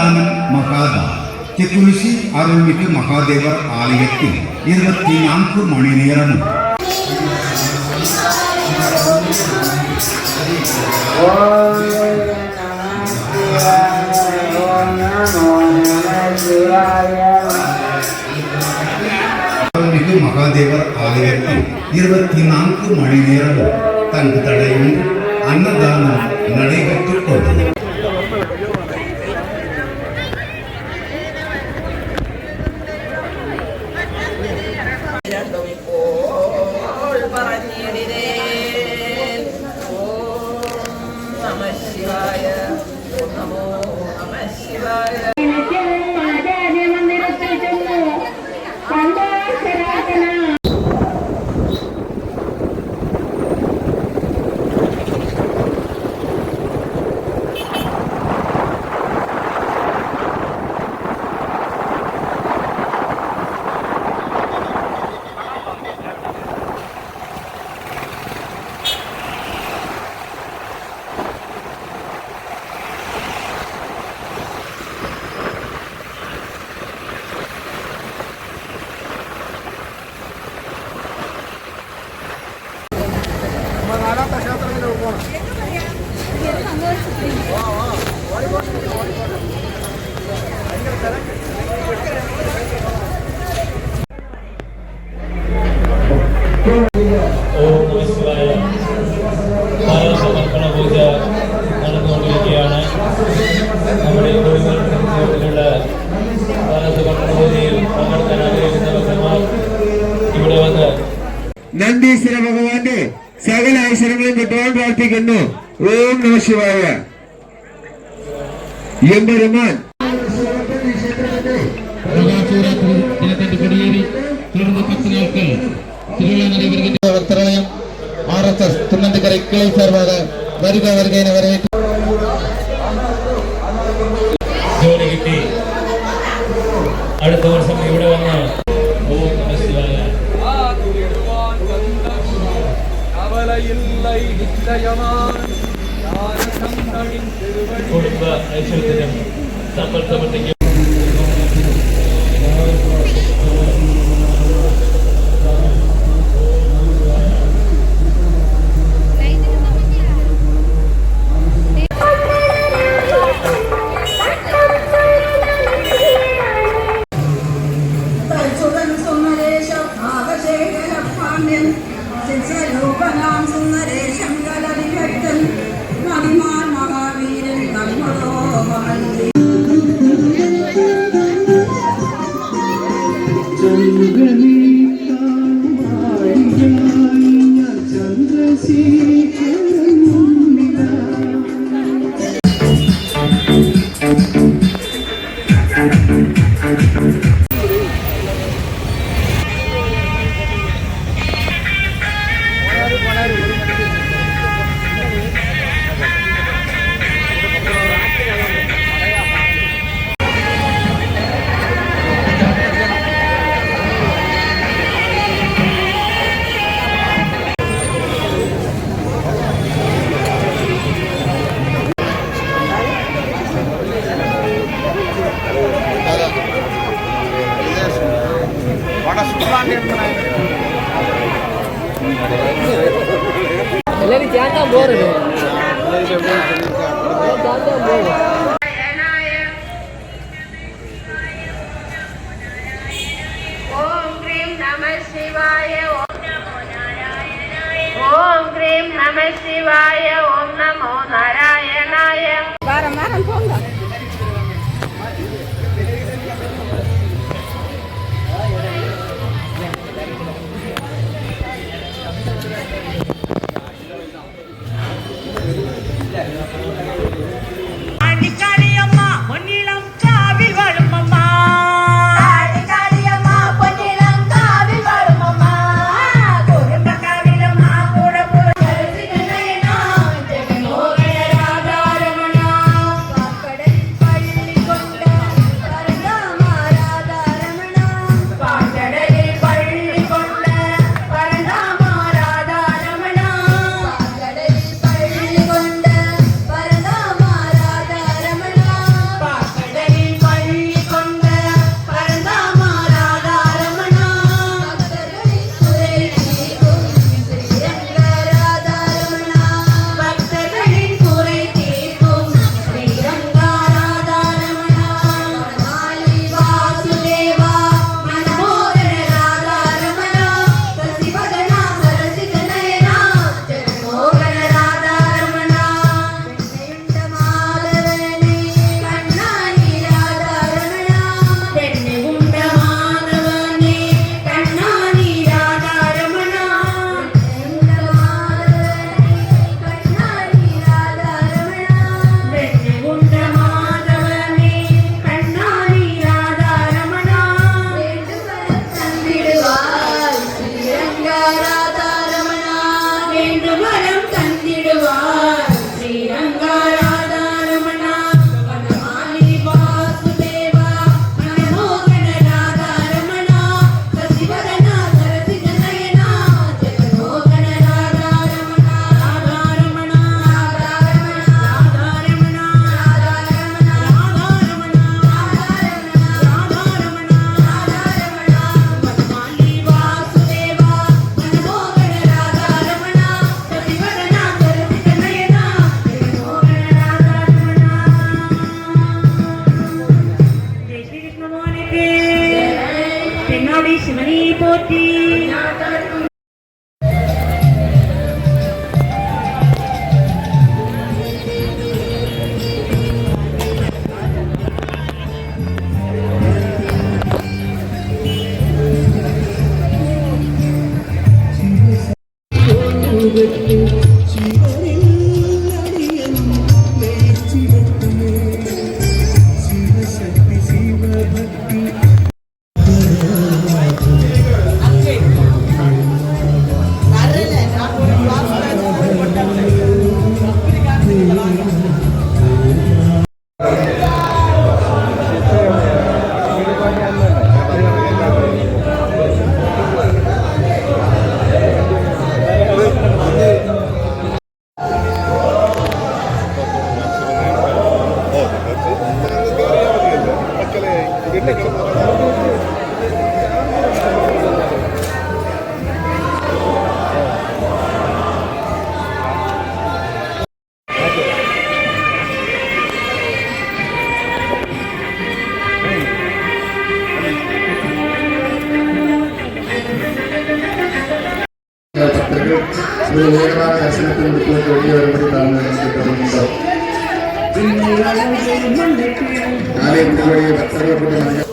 அன்னதானம் மகாதா. திக்குரிசி அருள்மிகு மகாதேவர் ஆலயத்தில் இருபத்தி நான்கு மணி நேரமும். அருள்மிகு மகாதேவர் ஆலயத்தில் இருபத்தி நான்கு மணி நேரமும் தங்கு தடையும் அன்னதானம் நடைபெற்றுக் கொண்டது. திருநந்தக்கரை கிளை சார்பாக வருக வருக என வரவேற்று அடுத்த வருஷம் இவ்வளோ இல்லை நிச்சயமான் குடும்ப ஐஸ்வர்யம் சம்பந்தப்பட்ட ஓம் கிரீம் நம சிவாய ஓம் நமோ நாராயணாய ஓம் கிரீம் நம சிவாய ஓம் நமோ நாராயணாய mamãe. சிவனே போற்றி. மக்களுக்கு வெளியே காலை விடுவதையை வர்த்தகப்பட்டு